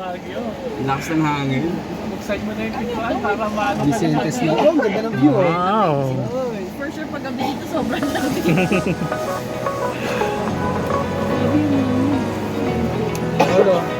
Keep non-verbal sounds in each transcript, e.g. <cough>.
Baguio. Lakas ng hangin. Buksan mo na yung pintuan para maano ka Vicentes na. Oh, ang ganda ng view. oh. Wow! For sure, pag gabi dito, sobrang lamig. Ano?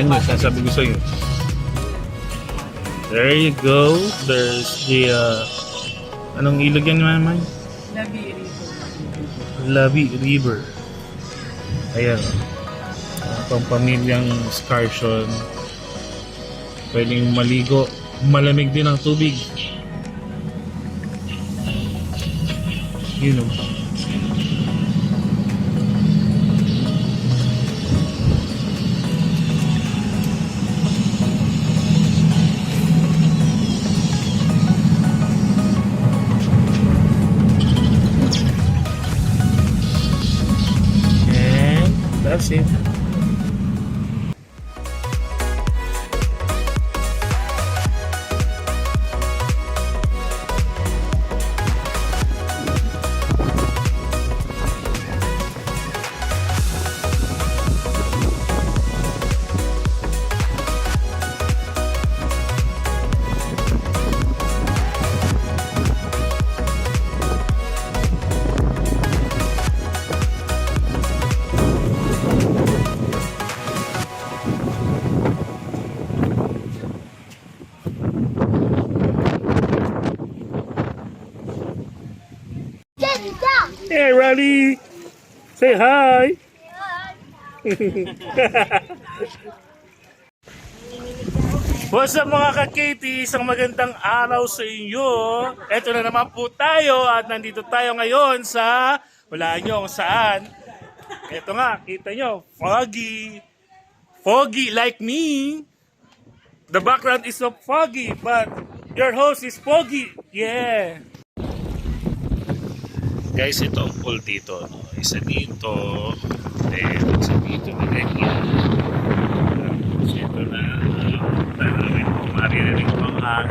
Diyan yun, sasabi ko sa'yo. There you go. There's the, uh, anong ilog yan naman? Labi rito. Labi River. Ayan. Uh, pampamilyang excursion. Pwedeng maligo. Malamig din ang tubig. You know. Say hi! <laughs> What's up mga ka-Katie? Isang magandang araw sa inyo. Ito na naman po tayo at nandito tayo ngayon sa wala nyo kung saan. Ito nga, kita nyo, foggy. Foggy like me. The background is so foggy, but your host is foggy. Yeah. Guys, ito ang pool dito. No? Isa dito, then isa dito na ganyan. Tapos ito na, uh, tanawin mo, maririnig mo ang.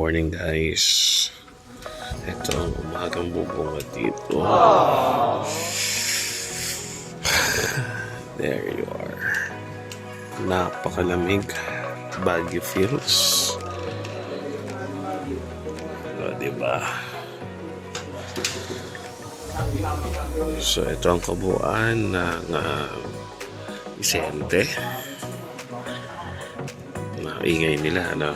Morning guys. Ito ang umagang bubunga dito. There you are. Napakalamig. Baguio feels. O, diba? So, ito ang kabuuan ng uh, Vicente. Na ingay nila, ano?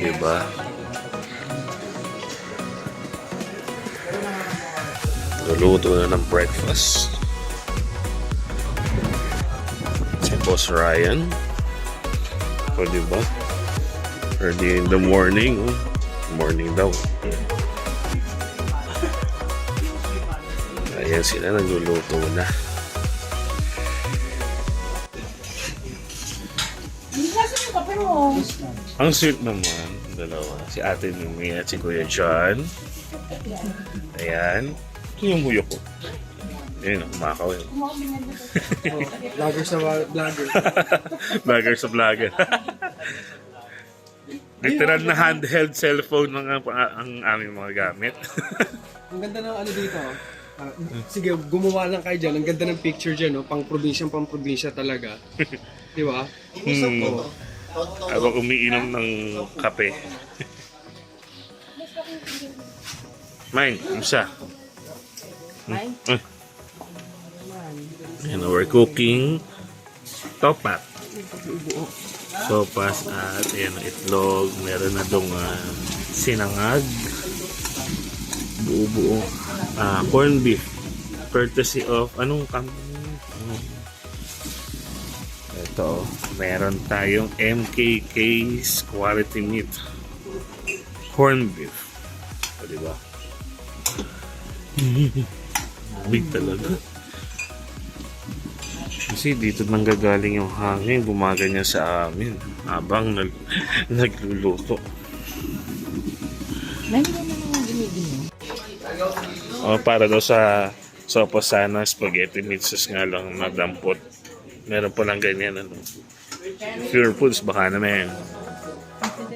Diba? Luluto na ng breakfast. Si Boss Ryan. O diba? Early in the morning. Morning daw. Ayan sila nagluluto na. Ang sweet naman, dalawa. Si Ate Mimi at si Kuya John. Ayan. Ito yung huyo ko. Ayun, kumakaw yun. <laughs> Vlogger <laughs> sa vlogger. vlogger sa vlogger. Literal na handheld cellphone ng ang, aming mga gamit. Ang ganda ng ano dito. oh. Ah, sige, gumawa lang kayo dyan. Ang ganda ng picture dyan, no? pang probinsya, pang probinsya talaga. <laughs> Di ba? hmm. Habang umiinom ng kape. <laughs> Isa. Mine? Mm. And we're cooking topat. Topas at ayan, itlog. Meron na dong ah, sinangag. Buo-buo. Ah, corned beef. Courtesy of, anong company? Ito, meron tayong MKK's quality meat. Corned beef. O, diba? Big <laughs> talaga. Kasi dito nang gagaling yung hangin, gumaganyan sa amin habang nag, <laughs> nagluluto. O, para daw sa sopa sana, spaghetti meat sauce nga lang nadampot. Meron po lang ganyan, ano. Pure foods, baka naman.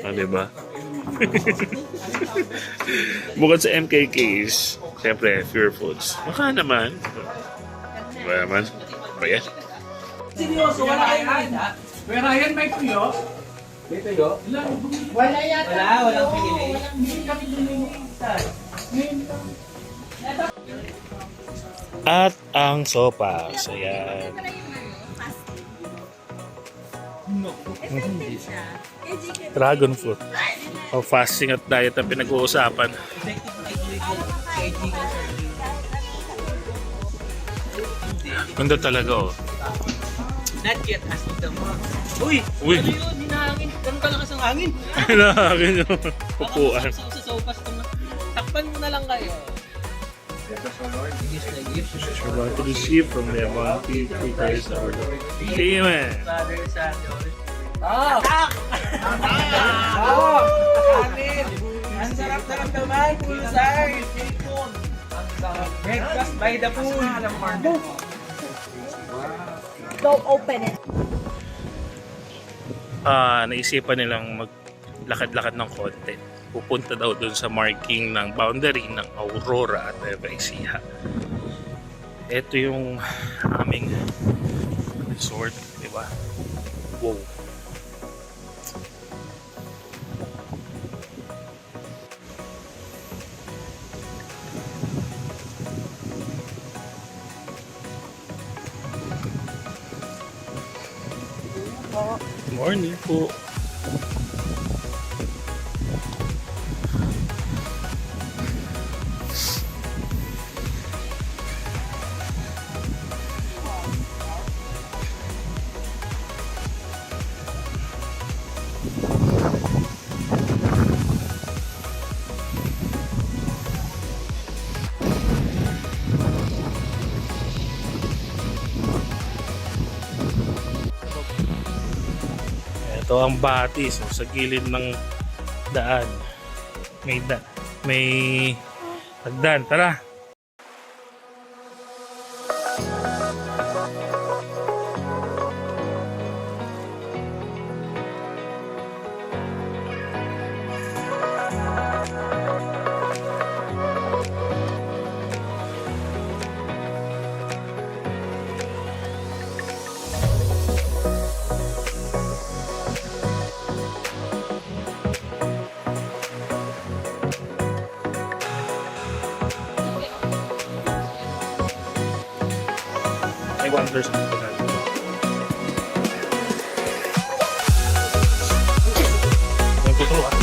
O, diba? <laughs> Bukod sa MKKs, siyempre, pure foods. Baka naman. Diba naman? Ba yan? Seryoso, wala kayong handa? Pero yan may tuyo. May tayo? Wala yata. Wala, walang pinili. Walang hindi kami lang. At ang sopas. Ayan. <laughs> Dragon fruit. O fasting at diet ang pinag-uusapan. Ganda talaga oh. Not yet as of the Uy! Uy! Ano yun? Hinahangin. Ganun kalakas ang hangin. <laughs> Kailangan yung upuan. Baka sa sopas to na. Takpan mo na lang kayo. About to receive from the Monty Preachers Award. Amen. Father, Son, Holy Ah! Ah! Kanin! Ang sarap-sarap naman, sarap. Breakfast by the pool. Don't open it. Ah, naisipan nilang maglakad-lakad ng konti. Pupunta daw dun sa marking ng boundary ng Aurora at Nueva. Ito yung aming resort, di ba? Wow. Morning po. Ito ang batis no, sa gilid ng daan. May da may hagdan. Tara. May wonders ng pagkakas. Yung tuturo ah.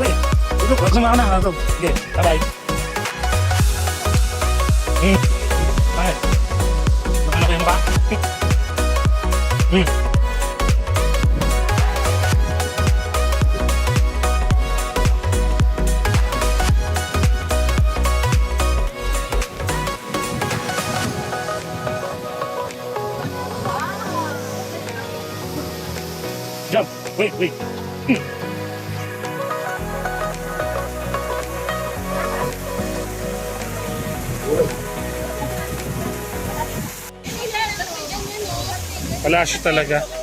Wait, tutup. Huwag sumaka na. Tutup. Sige, bye-bye. Hmm. Jump! Wait, wait! Palasyo talaga.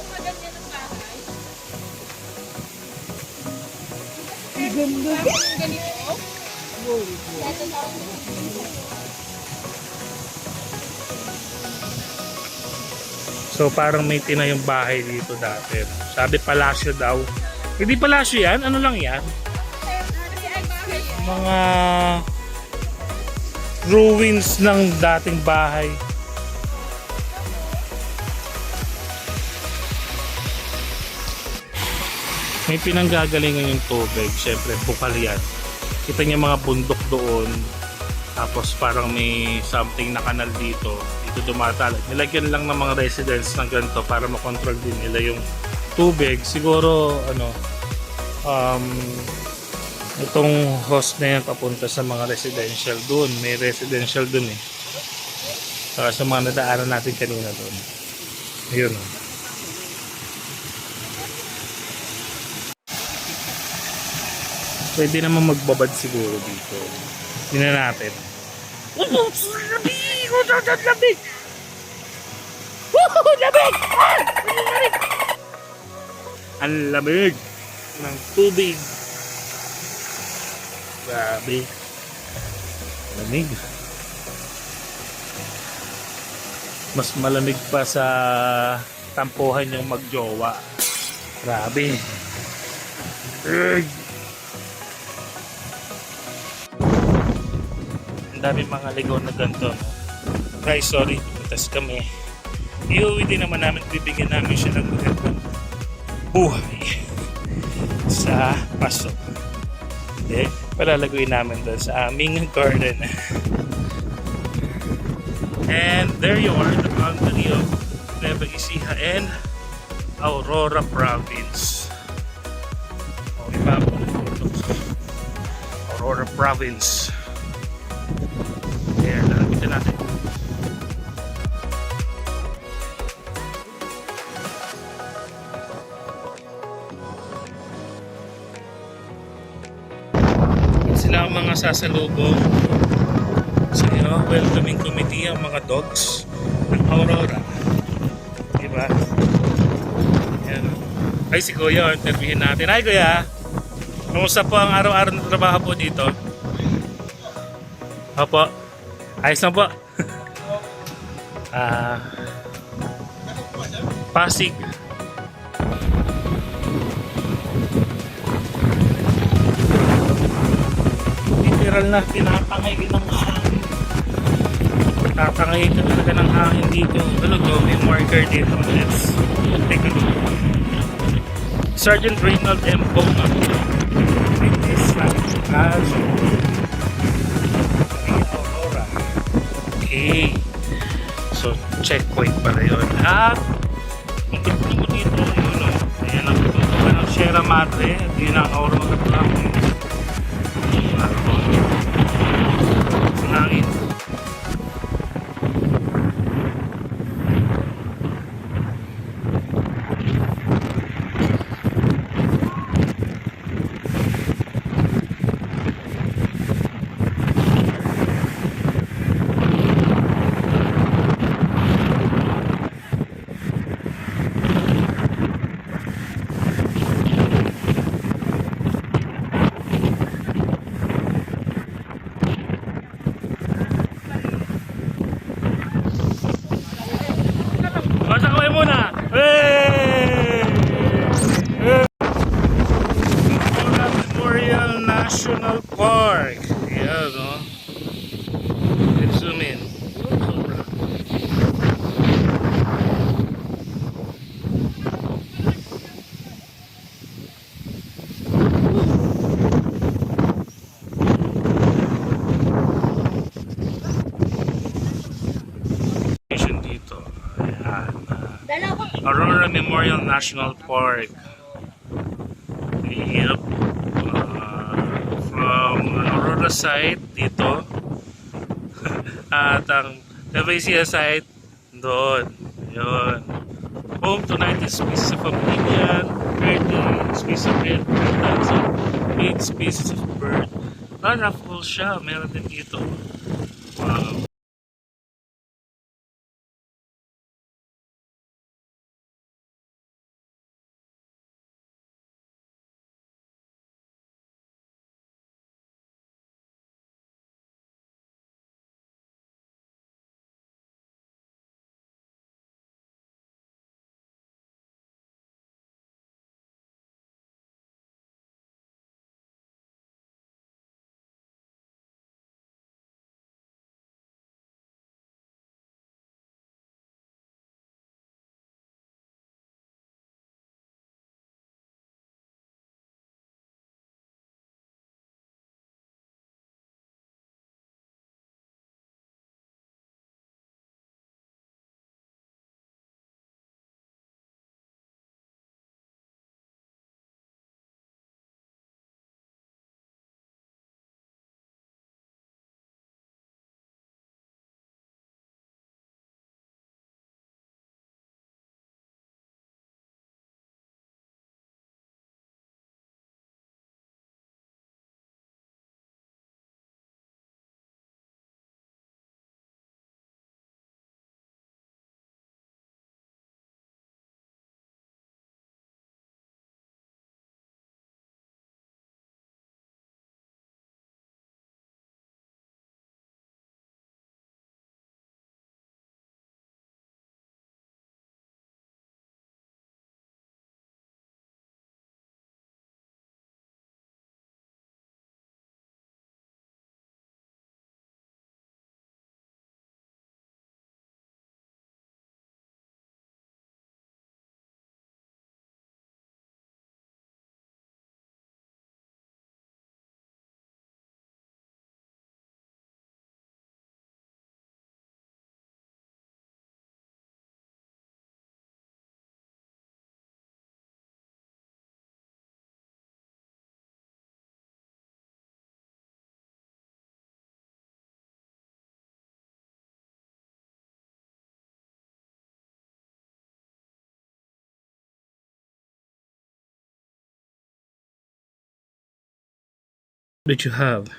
So parang may tinayong bahay dito dati. Sabi palasyo daw. Hindi palasyo yan? Ano lang yan? Mga ruins ng dating bahay. May pinanggagalingan yung tubig. Siyempre, bukal yan. Kita niyo mga bundok doon. Tapos parang may something na kanal dito. Dito dumatalag. Nilagyan lang ng mga residents ng ganito para makontrol din nila yung tubig. Siguro, ano, um, itong host na yan papunta sa mga residential doon. May residential doon eh. Saka sa mga nadaanan natin kanina doon. Ayun. Pwede naman magbabad siguro dito. Tingnan natin. Oh, lamig! Oh, lamig! Ah! Lamig! Ang lamig ng tubig. Grabe. Lamig. Mas malamig pa sa tampuhan yung magjowa. Grabe. Ugh. Ang dami mga ligaw na ganito. No? Guys, sorry, pumuntas kami. Iuwi din naman namin, bibigyan namin siya ng magandang buhay <laughs> sa paso. Okay? Palalaguin namin doon sa aming <laughs> garden. And there you are, the boundary of Nueva Ecija and Aurora Province. O, iba po. Aurora Province. Ayan, lalagutin natin. Mga sasalubong sa so, welcoming committee ang mga dogs ng Aurora. Diba? Yan. Ay, si Kuya, interviewin natin. Ay, Kuya! Kamusta po ang araw-araw na trabaho po dito? Opo. Ayos lang po. <laughs> Ah. Pasig. Literal na tinatangay ng hangin. Tatangay ka talaga ng hangin dito. Ano to? May marker dito. Let's take a look. Sergeant Reynald M. Bonga. Witness na. Kaso. Aurora. Okay. So, checkpoint pala yun. At, ikot mo dito, yun o. Ayan ang tutukan ng Sierra Madre. At yun ang Aurora Province. National Park. Yan, no? Let's zoom in. Sobra. Ayan. Aurora Memorial National Park. Aurora site dito. <laughs> At ang Helvetia site doon. Yun. Home to 90 species of amphibian 30 species of red 3,000 species of bird. Non-raffle siya. Meron din dito. Wow. Did you have?